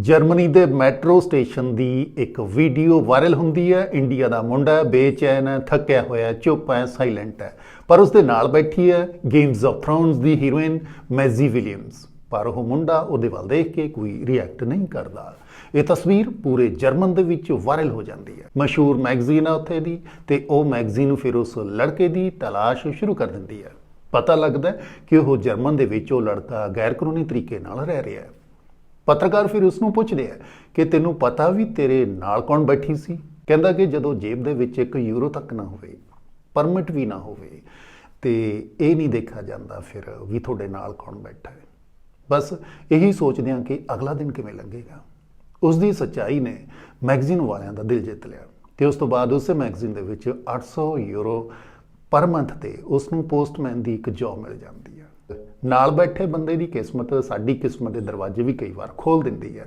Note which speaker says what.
Speaker 1: Germany ਦੇ metro station ਦੀ ਇੱਕ video viral ਹੁੰਦੀ ਹੈ। ਇੰਡੀਆ ਦਾ ਮੁੰਡਾ ਬੇਚੈਨ ਹੈ, ਥੱਕਿਆ ਹੋਇਆ ਚੁੱਪ ਹੈ ਸਾਇਲੈਂਟ ਹੈ। ਪਰ ਉਸ ਦੇ ਨਾਲ ਬੈਠੀ ਹੈ ਗੇਮਸ ਆਫ ਥਰੋਨਸ ਦੀ ਹੀਰੋਇਨ ਮੈਜ਼ੀ ਵਿਲੀਅਮਸ ਪਰ ਉਹ ਮੁੰਡਾ ਉਹਦੇ ਵੱਲ ਦੇਖ ਕੇ ਕੋਈ ਰਿਐਕਟ ਨਹੀਂ ਕਰਦਾ। ਇਹ ਤਸਵੀਰ ਪੂਰੇ ਜਰਮਨ ਦੇ ਵਿੱਚ ਵਾਇਰਲ ਹੋ ਜਾਂਦੀ ਹੈ। ਮਸ਼ਹੂਰ ਮੈਗਜ਼ੀਨ ਹੈ ਉੱਥੇ ਦੀ ਤੇ ਉਹ ਮੈਗਜ਼ੀਨ ਫਿਰ ਉਸ ਲੜਕੇ ਦੀ ਤਲਾਸ਼ ਸ਼ੁਰੂ ਕਰ ਦਿੰਦੀ ਹੈ। ਪਤਾ ਲੱਗਦਾ ਕਿ ਉਹ ਜਰਮਨ ਦੇ ਵਿੱਚ ਉਹ ਲੜਕਾ ਗੈਰ ਕਾਨੂੰਨੀ ਤਰੀਕੇ ਨਾਲ ਰਹਿ ਰਿਹਾ ਹੈ। ਪੱਤਰਕਾਰ ਫਿਰ ਉਸ ਨੂੰ ਪੁੱਛਦੇ ਆ ਕਿ ਤੈਨੂੰ ਪਤਾ ਵੀ ਤੇਰੇ ਨਾਲ ਕੌਣ ਬੈਠੀ ਸੀ? ਕਹਿੰਦਾ ਕਿ ਜਦੋਂ ਜੇਬ ਦੇ ਵਿੱਚ 1 ਯੂਰੋ ਤੱਕ ਨਾ ਹੋਵੇ, ਪਰਮਿਟ ਵੀ ਨਾ ਹੋਵੇ, ਤੇ ਇਹ ਨਹੀਂ ਦੇਖਿਆ ਜਾਂਦਾ ਫਿਰ ਵੀ ਤੁਹਾਡੇ ਨਾਲ ਕੌਣ ਬੈਠਾ ਹੈ। ਬਸ ਇਹੀ ਸੋਚਦੇ ਹਾਂ ਕਿ ਅਗਲਾ ਦਿਨ ਕਿਵੇਂ ਲੰਘੇਗਾ ਉਸ ਦੀ ਸੱਚਾਈ ਨੇ ਮੈਗਜ਼ੀਨ ਵਾਲਿਆਂ ਦਾ ਦਿਲ ਜਿੱਤ ਲਿਆ ਤੇ ਉਸ ਤੋਂ ਬਾਅਦ ਉਸੇ ਮੈਗਜ਼ੀਨ ਦੇ ਵਿੱਚ 800 ਯੂਰੋ ਪਰ ਮੰਥ ਤੇ ਉਸ ਨੂੰ ਪੋਸਟਮੈਨ ਦੀ ਇੱਕ ਜੌਬ ਮਿਲ ਜਾਂਦੀ ਨਾਲ ਬੈਠੇ ਬੰਦੇ ਦੀ ਕਿਸਮਤ, ਸਾਡੀ ਕਿਸਮਤ ਦੇ ਦਰਵਾਜ਼ੇ ਵੀ ਕਈ ਵਾਰ ਖੋਲ ਦਿੰਦੀ ਹੈ।